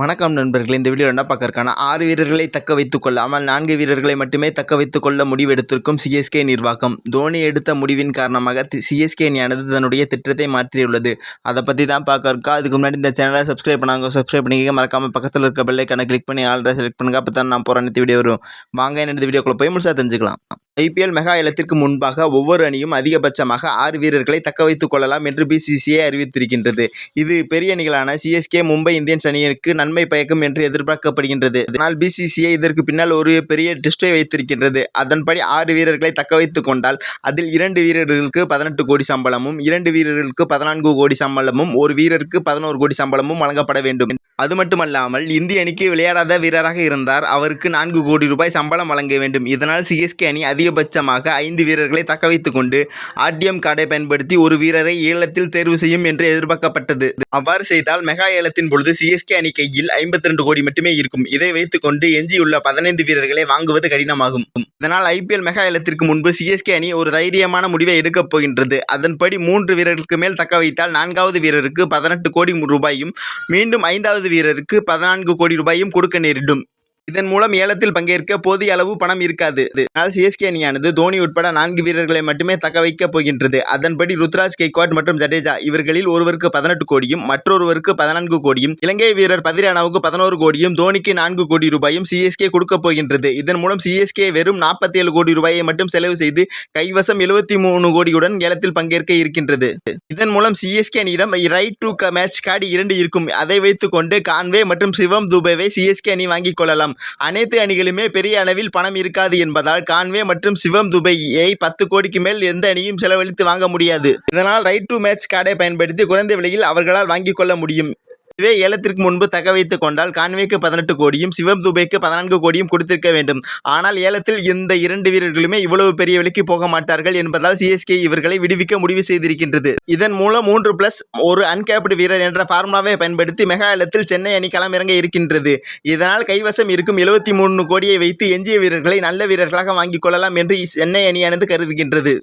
வணக்கம் நண்பர்களே. இந்த வீடியோ என்ன பார்க்கறக்கான ஆறு வீரர்களை தக்க வைத்துக் கொள்ளாமல் நான்கு வீரர்களை மட்டுமே தக்க வைத்துக் கொள்ள முடிவெடுத்திருக்கும் சிஎஸ்கே நிர்வாகம். தோனி எடுத்த முடிவின் காரணமாக சிஎஸ்கே அணியானது தன்னுடைய திட்டத்தை மாற்றியுள்ளது. அதை பற்றி தான் பார்க்கறக்கா அதுக்கு முன்னாடி இந்த சேனலை சப்ஸ்கிரைப் பண்ணாங்க சப்ஸ்கிரைப் பண்ணிக்க மறக்காம பக்கத்தில் இருக்க பெல்லைக்கான கிளிக் பண்ணி ஆல்ரெடி செலக்ட் பண்ணுங்க. அப்போ தான் நான் போகிற அனைத்து வீடியோ வரும். வாங்க என்னது வீடியோக்குள்ள போய் முழுசாக தெரிஞ்சுக்கலாம். ஐபிஎல் மெகா ஏலத்திற்கு முன்பாக ஒவ்வொரு அணியும் அதிகபட்சமாக ஆறு வீரர்களை தக்க வைத்துக் கொள்ளலாம் என்று பிசிசிஐ அறிவித்திருக்கின்றது. இது பெரிய அணிகளான சிஎஸ்கே மும்பை இந்தியன்ஸ் அணியிற்கு நன்மை பயக்கும் என்று எதிர்பார்க்கப்படுகின்றது. ஆனால் பிசிசிஐ இதற்கு பின்னால் ஒரு பெரிய டிஸ்டை வைத்திருக்கின்றது. அதன்படி ஆறு வீரர்களை தக்க வைத்துக் கொண்டால் அதில் இரண்டு வீரர்களுக்கு பதினெட்டு கோடி சம்பளமும் இரண்டு வீரர்களுக்கு பதினான்கு கோடி சம்பளமும் ஒரு வீரருக்கு பதினோரு கோடி சம்பளமும் வழங்கப்பட வேண்டும். அது மட்டுமல்லாமல் இந்திய அணிக்கு விளையாடாத வீரராக இருந்தார். அவருக்கு நான்கு கோடி ரூபாய் சம்பளம் வழங்க வேண்டும். இதனால் சிஎஸ்கே அணி அதிக அதிகபட்சமாக ஐந்து வீரர்களை தக்க வைத்துக் கொண்டு ஆர்டிஎம் கார்டை பயன்படுத்தி ஒரு வீரரை ஏலத்தில் தேர்வு செய்யும் என்று எதிர்பார்க்கப்பட்டது. அவ்வாறு செய்தால் மெகா ஏலத்தின் பொழுது சிஎஸ்கே அணி கையில் ஐம்பத்தி ரெண்டு கோடி மட்டுமே இருக்கும். இதை வைத்துக்கொண்டு எஞ்சியுள்ள பதினைந்து வீரர்களை வாங்குவது கடினமாகும். இதனால் ஐபிஎல் மெகா ஏலத்திற்கு முன்பு சிஎஸ்கே அணி ஒரு தைரியமான முடிவை எடுக்கப் போகின்றது. அதன்படி மூன்று வீரர்களுக்கு மேல் தக்க வைத்தால் நான்காவது வீரருக்கு பதினெட்டு கோடி ரூபாயும் மீண்டும் ஐந்தாவது வீரருக்கு பதினான்கு கோடி ரூபாயும் கொடுக்க நேரிடும். இதன் மூலம் ஏலத்தில் பங்கேற்க போதிய அளவு பணம் இருக்காது. ஆனால் சிஎஸ்கே அணியானது தோனி உட்பட நான்கு வீரர்களை மட்டுமே தக்க வைக்கப் போகின்றது. அதன்படி ருத்ராஜ் கெய்க்வாட் மற்றும் ஜடேஜா இவர்களில் ஒருவருக்கு பதினெட்டு கோடியும் மற்றொருவருக்கு பதினான்கு கோடியும் இலங்கை வீரர் பதிரானாவுக்கு பதினோரு கோடியும் தோனிக்கு நான்கு கோடி ரூபாயும் சிஎஸ்கே கொடுக்கப் போகின்றது. இதன் மூலம் சிஎஸ்கே வெறும் நாற்பத்தி ஏழு கோடி ரூபாயை மட்டும் செலவு செய்து கைவசம் எழுபத்தி மூணு கோடியுடன் ஏலத்தில் பங்கேற்க இருக்கின்றது. இதன் மூலம் சிஎஸ்கே அணியிடம் ரைட் டு மேட்ச் கார்டு இரண்டு இருக்கும். அதை வைத்துக்கொண்டு கான்வே மற்றும் சிவம் துபேவை சிஎஸ்கே அணி வாங்கிக் கொள்ளலாம். அனைத்து அணிகளுமே பெரிய அளவில் பணம் இருக்காது என்பதால் கான்வே மற்றும் சிவம் துபையை பத்து கோடிக்கு மேல் எந்த அணியும் செலவழித்து வாங்க முடியாது. இதனால் ரைட் டு மேட்ச் கார்டை பயன்படுத்தி குறைந்த விலையில் அவர்களால் வாங்கிக் கொள்ள முடியும். இதுவே ஏலத்திற்கு முன்பு தக்க வைத்துக் கொண்டால் கான்வேக்கு பதினெட்டு கோடியும் சிவம் துபைக்கு பதினான்கு கோடியும் கொடுத்திருக்க வேண்டும். ஆனால் ஏலத்தில் இந்த இரண்டு வீரர்களுமே இவ்வளவு பெரிய விலைக்கு போக மாட்டார்கள் என்பதால் சிஎஸ்கே இவர்களை விடுவிக்க முடிவு செய்திருக்கின்றது. இதன் மூலம் மூன்று பிளஸ் ஒரு அன்கேப்டு வீரர் என்ற ஃபார்முலாவை பயன்படுத்தி மெகா ஏலத்தில் சென்னை அணி களமிறங்க இருக்கின்றது. இதனால் கைவசம் இருக்கும் எழுபத்தி மூணு கோடியை வைத்து எஞ்சிய வீரர்களை நல்ல வீரர்களாக வாங்கிக் கொள்ளலாம் என்று சென்னை அணியானது கருதுகின்றது.